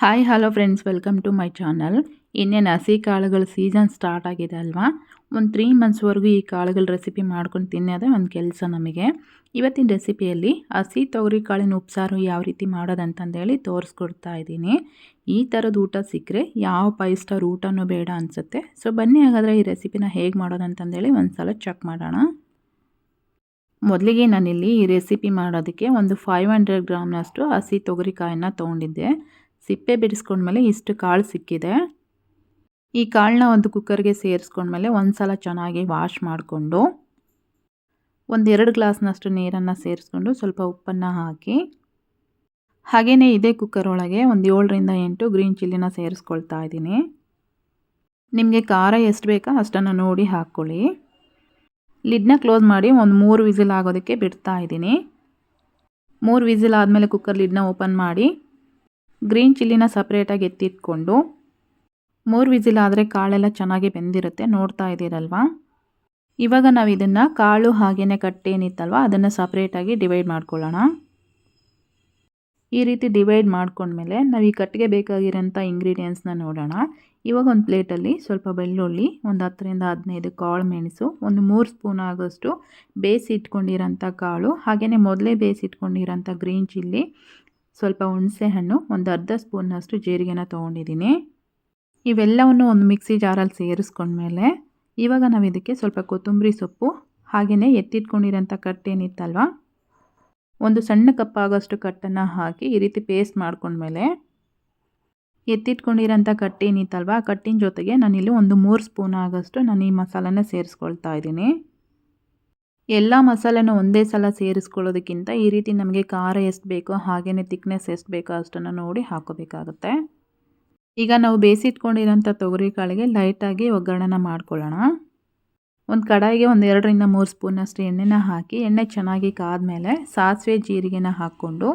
Hi hello friends welcome to my channel ಇನ್ನೇನು ಹಸಿ ಕಾಳುಗಳು ಸೀಸನ್ ಸ್ಟಾರ್ಟ್ ಆಗಿದೆ ಅಲ್ವಾ? ಒಂದು ತ್ರೀ ಮಂತ್ಸ್ವರೆಗೂ ಈ ಕಾಳುಗಳ ರೆಸಿಪಿ ಮಾಡ್ಕೊಂಡು ತಿನ್ನೋದೇ ಒಂದು ಕೆಲಸ ನಮಗೆ. ಇವತ್ತಿನ ರೆಸಿಪಿಯಲ್ಲಿ ಹಸಿ ತೊಗರಿ ಕಾಳಿನ ಉಪ್ಸಾರು ಯಾವ ರೀತಿ ಮಾಡೋದಂತಂದೇಳಿ ತೋರಿಸ್ಕೊಡ್ತಾ ಇದ್ದೀನಿ. ಈ ಥರದ ಊಟ ಸಿಕ್ಕರೆ ಯಾವ ಫೈವ್ ಸ್ಟಾರ್ ಊಟನೂ ಬೇಡ ಅನಿಸುತ್ತೆ. ಸೊ ಬನ್ನಿ ಹಾಗಾದರೆ ಈ ರೆಸಿಪಿನ ಹೇಗೆ ಮಾಡೋದಂತಂದೇಳಿ ಒಂದು ಸಲ ಚೆಕ್ ಮಾಡೋಣ. ಮೊದಲಿಗೆ ನಾನಿಲ್ಲಿ ಈ ರೆಸಿಪಿ ಮಾಡೋದಕ್ಕೆ ಒಂದು ಫೈವ್ ಹಂಡ್ರೆಡ್ ಗ್ರಾಮ್ನಷ್ಟು ಹಸಿ ತೊಗರಿಕಾಯನ್ನು ತೊಗೊಂಡಿದ್ದೆ. ಸಿಪ್ಪೆ ಬಿಡಿಸ್ಕೊಂಡ್ಮೇಲೆ ಇಷ್ಟು ಕಾಳು ಸಿಕ್ಕಿದೆ. ಈ ಕಾಳನ್ನ ಒಂದು ಕುಕ್ಕರ್ಗೆ ಸೇರಿಸ್ಕೊಂಡ್ಮೇಲೆ ಒಂದು ಸಲ ಚೆನ್ನಾಗಿ ವಾಶ್ ಮಾಡಿಕೊಂಡು, ಒಂದೆರಡು ಗ್ಲಾಸ್ನಷ್ಟು ನೀರನ್ನು ಸೇರಿಸ್ಕೊಂಡು ಸ್ವಲ್ಪ ಉಪ್ಪನ್ನು ಹಾಕಿ ಹಾಗೆಯೇ ಇದೇ ಕುಕ್ಕರ್ ಒಳಗೆ ಒಂದು ಏಳರಿಂದ ಎಂಟು ಗ್ರೀನ್ ಚಿಲ್ಲಿನ ಸೇರಿಸ್ಕೊಳ್ತಾ ಇದ್ದೀನಿ. ನಿಮಗೆ ಖಾರ ಎಷ್ಟು ಬೇಕೋ ಅಷ್ಟನ್ನು ನೋಡಿ ಹಾಕ್ಕೊಳ್ಳಿ. ಲಿಡ್ನ ಕ್ಲೋಸ್ ಮಾಡಿ ಒಂದು ಮೂರು ವಿಸಿಲ್ ಆಗೋದಕ್ಕೆ ಬಿಡ್ತಾ ಇದ್ದೀನಿ. ಮೂರು ವಿಸಿಲ್ ಆದಮೇಲೆ ಕುಕ್ಕರ್ ಲಿಡ್ನ ಓಪನ್ ಮಾಡಿ ಗ್ರೀನ್ ಚಿಲ್ಲಿನ ಸಪ್ರೇಟಾಗಿ ಎತ್ತಿಟ್ಕೊಂಡು ಮೂರು ವಿಸಿಲ್ ಆದರೆ ಕಾಳೆಲ್ಲ ಚೆನ್ನಾಗಿ ಬೆಂದಿರುತ್ತೆ, ನೋಡ್ತಾ ಇದ್ದೀರಲ್ವಾ? ಇವಾಗ ನಾವು ಇದನ್ನು ಕಾಳು ಹಾಗೆಯೇ ಕಟ್ಟೇನಿತ್ತಲ್ವ ಅದನ್ನು ಸಪ್ರೇಟಾಗಿ ಡಿವೈಡ್ ಮಾಡ್ಕೊಳ್ಳೋಣ. ಈ ರೀತಿ ಡಿವೈಡ್ ಮಾಡ್ಕೊಂಡ್ಮೇಲೆ ನಾವು ಈ ಕಟ್ಟಿಗೆ ಬೇಕಾಗಿರೋಂಥ ಇಂಗ್ರೀಡಿಯೆಂಟ್ಸ್ನ ನೋಡೋಣ. ಇವಾಗ ಒಂದು ಪ್ಲೇಟಲ್ಲಿ ಸ್ವಲ್ಪ ಬೆಳ್ಳುಳ್ಳಿ, ಒಂದು ಹತ್ತರಿಂದ ಹದಿನೈದು ಕಾಳು ಮೆಣಸು, ಒಂದು ಮೂರು ಸ್ಪೂನ್ ಆಗೋಷ್ಟು ಬೇಯಿಸಿ ಇಟ್ಕೊಂಡಿರೋಂಥ ಕಾಳು ಹಾಗೆಯೇ ಮೊದಲೇ ಬೇಯಿಸಿ ಇಟ್ಕೊಂಡಿರೋಂಥ ಗ್ರೀನ್ ಚಿಲ್ಲಿ ಸ್ವಲ್ಪ ಹುಣಸೆ ಹಣ್ಣು, ಒಂದು ಅರ್ಧ ಸ್ಪೂನ್ನಷ್ಟು ಜೀರಿಗೆನ ತೊಗೊಂಡಿದ್ದೀನಿ. ಇವೆಲ್ಲವನ್ನು ಒಂದು ಮಿಕ್ಸಿ ಜಾರಲ್ಲಿ ಸೇರಿಸ್ಕೊಂಡ್ಮೇಲೆ, ಇವಾಗ ನಾವು ಇದಕ್ಕೆ ಸ್ವಲ್ಪ ಕೊತ್ತಂಬರಿ ಸೊಪ್ಪು, ಹಾಗೆಯೇ ಎತ್ತಿಟ್ಕೊಂಡಿರೋಂಥ ಕಟ್ಟೇನಿತ್ತಲ್ವ? ಒಂದು ಸಣ್ಣ ಕಪ್ಪಾಗೋಷ್ಟು ಕಟ್ಟನ್ನು ಹಾಕಿ ಈ ರೀತಿ ಪೇಸ್ಟ್ ಮಾಡ್ಕೊಂಡ್ಮೇಲೆ, ಎತ್ತಿಟ್ಕೊಂಡಿರೋಂಥ ಕಟ್ಟೇನಿತ್ತಲ್ವ? ಆ ಕಟ್ಟಿನ ಜೊತೆಗೆ ನಾನಿಲ್ಲಿ ಒಂದು ಮೂರು ಸ್ಪೂನ್ ಆಗೋಷ್ಟು ನಾನು ಈ ಮಸಾಲನ ಸೇರಿಸ್ಕೊಳ್ತಾ ಇದ್ದೀನಿ. ಎಲ್ಲ ಮಸಾಲೆನೂ ಒಂದೇ ಸಲ ಸೇರಿಸ್ಕೊಳ್ಳೋದಕ್ಕಿಂತ ಈ ರೀತಿ ನಮಗೆ ಖಾರ ಎಷ್ಟು ಬೇಕೋ ಹಾಗೆಯೇ ತಿಕ್ನೆಸ್ ಎಷ್ಟು ಬೇಕೋ ಅಷ್ಟನ್ನು ನೋಡಿ ಹಾಕೋಬೇಕಾಗುತ್ತೆ. ಈಗ ನಾವು ಬೇಯಿಸಿಟ್ಕೊಂಡಿರೋಂಥ ತೊಗರಿ ಕಾಳಿಗೆ ಲೈಟಾಗಿ ಒಗ್ಗರಣೆನ ಮಾಡ್ಕೊಳ್ಳೋಣ. ಒಂದು ಕಡಾಯಿಗೆ ಒಂದು ಎರಡರಿಂದ ಮೂರು ಸ್ಪೂನಷ್ಟು ಎಣ್ಣೆನ ಹಾಕಿ, ಎಣ್ಣೆ ಚೆನ್ನಾಗಿ ಕಾದ್ಮೇಲೆ ಸಾಸಿವೆ ಜೀರಿಗೆನ ಹಾಕ್ಕೊಂಡು,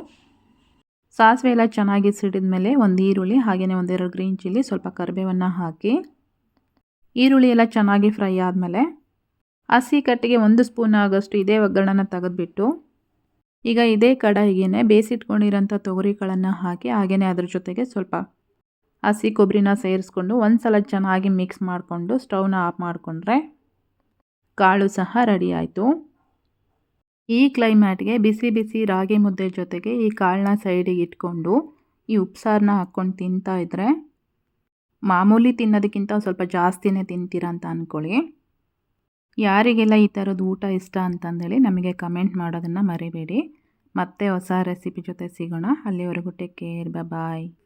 ಸಾಸಿವೆ ಎಲ್ಲ ಚೆನ್ನಾಗಿ ಸಿಡಿದ ಮೇಲೆ ಒಂದು ಈರುಳ್ಳಿ ಹಾಗೆಯೇ ಒಂದೆರಡು ಗ್ರೀನ್ ಚಿಲ್ಲಿ ಸ್ವಲ್ಪ ಕರಿಬೇವನ್ನು ಹಾಕಿ, ಈರುಳ್ಳಿ ಎಲ್ಲ ಚೆನ್ನಾಗಿ ಫ್ರೈ ಆದಮೇಲೆ ಹಸಿ ಕಟ್ಟಿಗೆ ಒಂದು ಸ್ಪೂನ್ ಆಗೋಷ್ಟು ಇದೇ ಒಗ್ಗರಣೆನ ತೆಗೆದುಬಿಟ್ಟು ಈಗ ಇದೇ ಕಡಾಯಿಗೆ ಬೇಯಿಸಿಟ್ಕೊಂಡಿರೋಂಥ ತೊಗರಿಗಳನ್ನು ಹಾಕಿ ಹಾಗೆಯೇ ಅದ್ರ ಜೊತೆಗೆ ಸ್ವಲ್ಪ ಹಸಿ ಕೊಬ್ಬರಿನ ಸೇರಿಸ್ಕೊಂಡು ಒಂದು ಸಲ ಚೆನ್ನಾಗಿ ಮಿಕ್ಸ್ ಮಾಡಿಕೊಂಡು ಸ್ಟವ್ನ ಆಫ್ ಮಾಡಿಕೊಂಡ್ರೆ ಕಾಳು ಸಹ ರೆಡಿ ಆಯಿತು. ಈ ಕ್ಲೈಮ್ಯಾಟ್ಗೆ ಬಿಸಿ ಬಿಸಿ ರಾಗಿ ಮುದ್ದೆ ಜೊತೆಗೆ ಈ ಕಾಳನ್ನ ಸೈಡಿಗೆ ಇಟ್ಕೊಂಡು ಈ ಉಪ್ಸಾರನ್ನ ಹಾಕ್ಕೊಂಡು ತಿಂತಾಯಿದ್ರೆ ಮಾಮೂಲಿ ತಿನ್ನೋದಕ್ಕಿಂತ ಸ್ವಲ್ಪ ಜಾಸ್ತಿನೇ ತಿಂತೀರ ಅಂತ ಅಂದ್ಕೊಳ್ಳಿ ಯಾರಿಗೆಲ್ಲ ಈ ಥರದ್ದು ಊಟ ಇಷ್ಟ ಅಂತಂದೇಳಿ ನಮಗೆ ಕಮೆಂಟ್ ಮಾಡೋದನ್ನು ಮರಿಬೇಡಿ. ಮತ್ತೆ ಹೊಸ ರೆಸಿಪಿ ಜೊತೆ ಸಿಗೋಣ. ಅಲ್ಲಿವರೆಗೂ ಟೇಕ್ ಕೇರ್. ಬಾಯ್